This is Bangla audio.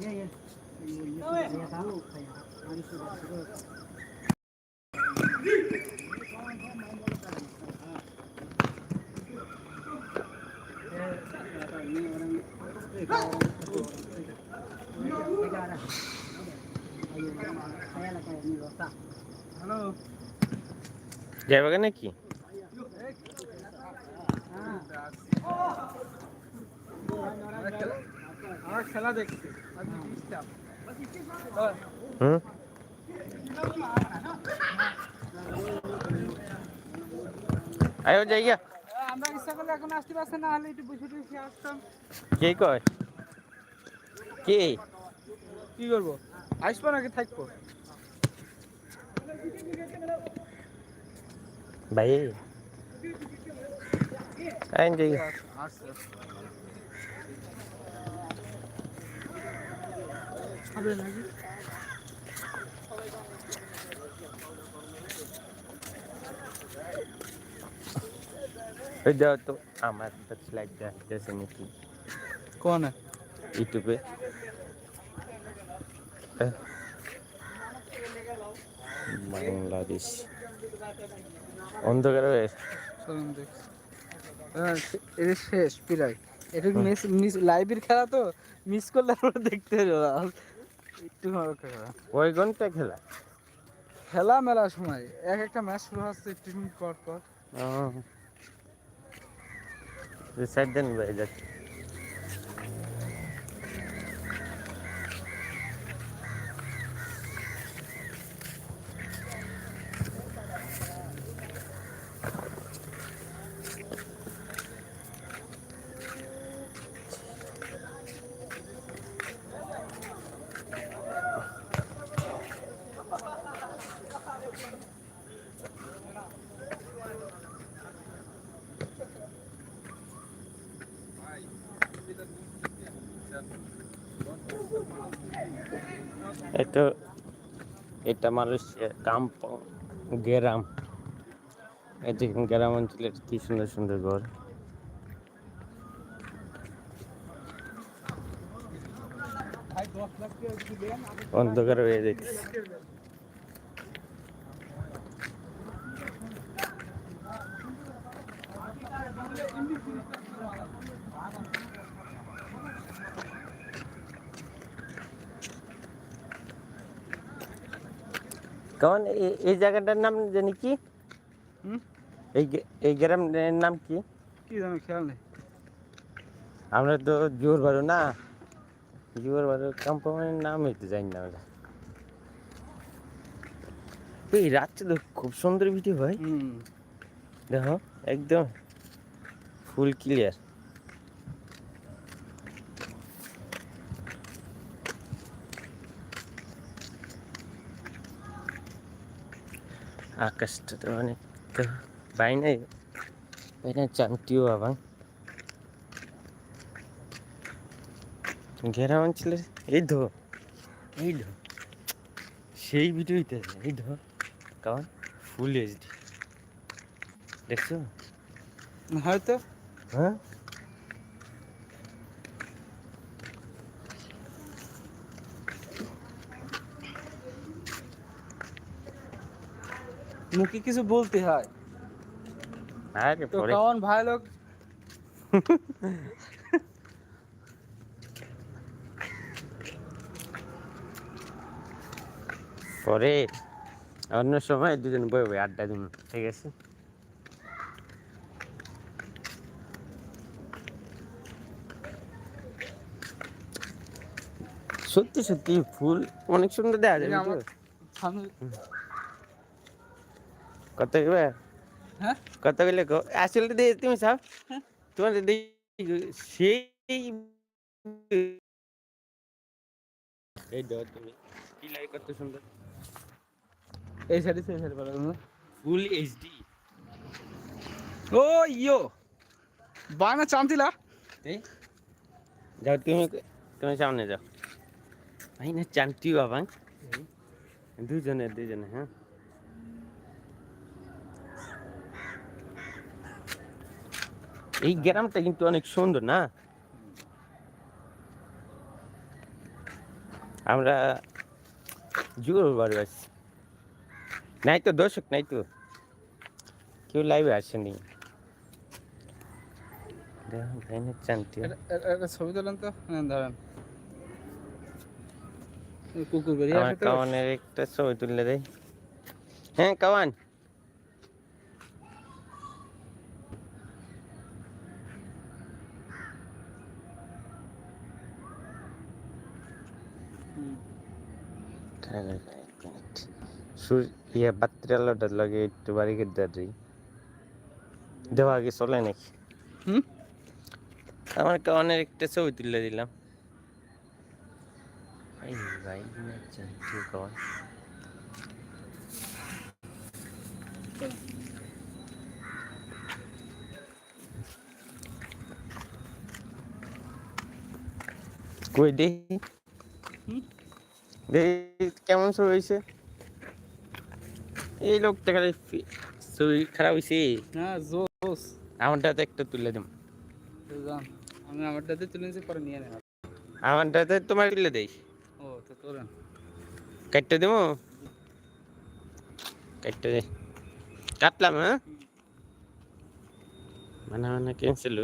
Yeah, yeah. যাবে নাকি আমার খেলা দেখছি। হুম? আয়ো যাইয়া আমরা ইচ্ছা করলে এখন আসতে পারছি না হলে একটু বসে বসে আসতাম। কে কয়? কে? কি করব? আসব নাকি থাকব? ভাই আইন যাইয়া আসছে হবে নাকি ওই দাও তো আমার তো লাইক দেখতেছে নাকি কোন ইউটিউবে আহ। বাংলাদেশ। অন্ধকার এটা শেষ প্রায়। এটা মিস মিস লাইভের খেলা তো? মিস করলে আমরা দেখতে হবে একটু করা কয় ঘণ্টা খেলা? খেলা মেলা সময়। এক একটা ম্যাচ শুরু হচ্ছে একটু মিনিট পর পর। সাইড দেন ভাই যাচ্ছে। এটা এটা মানুষ কাম্প গ্রাম। এই দেখুন গ্রাম অঞ্চলের কি সুন্দর সুন্দর ঘর। অন্ধকার হয়ে যাচ্ছে কেমন এ- এই জায়গাটার নাম জানি কি? এই এই গ্রামের নাম কি? কি জানো খেয়াল নেই। আমরা তো জোর বারো না। জোর বারো কোম্পানির নাম হইতে জানি না আমরা। এই রাত্রে তো খুব সুন্দর ভিডিও হয়। দেখো একদম ফুল ক্লিয়ার আকাশটা তো অনেক বাইরে বাইরে চামটিও আবার ঘেরা অঞ্চলের এই ধো। এই ধো। সেই ভিডিওতে এই ধো। কারণ ফুল এইচডি দেখছ? হয়তো। হ্যাঁ? মুখে কিছু বলতে হয়। আরে তো কেমন ভাই লোক। পরে অন্য সময় দুজন বই বই আড্ডা দিন ঠিক আছে? সত্যি সত্যি ফুল অনেক সুন্দর দেখা যায় এই আমার- বুঝছ? সামনে কত গেলে হ্যাঁ? কত গেলে আসলে দিয়ে তুমি সব হ্যাঁ। তোমার সেই এই দাও তুমি। কি লাগে কত সুন্দর এই সাইডে সেই সাইডে পারো ফুল এইচডি ও ইয়ো! বানা চান্তিলা এই যাও তুমি তুমি সামনে যাও। ভাই না চান্টি বাবা। দুজনে দুজনে হ্যাঁ? এই গ্রামটা কিন্তু অনেক সুন্দর না? আমরা বাড়ি আছি নাই তো দর্শক নাই তো। কেউ লাইভে আসেনি। ছবি তোলেন তো। হ্যাঁ ধরেন। কুকুর বেরিয়ে একটা ছবি তুললে দেয় হ্যাঁ কাওয়ান। হুম। সূর্য ইয়ে বাত্রি আলোটার লাগে একটু বাড়ি করে দিই দেওয়া আগে চলে নাকি হুম? আমার কাওয়ানের একটা ছবি তুলে দিলাম এই ভাই না চান্টি কাওয়ান কই দেখি হুম? কেমন ছবি হয়েছে এই লোকটা খালি ছবি খারাপ হয়েছে হ্যাঁ জোস। আমারটাতে একটা তুলে দিম। আমি আমারটাতে তুলে নিয়েছি পরে নিয়ে নেন আমারটাতে তোমার তুলে দেই। ও তো কাটতে দেবো কাটতে দে। কাটলাম হ্যাঁ? মানে মানে ক্যান্সেল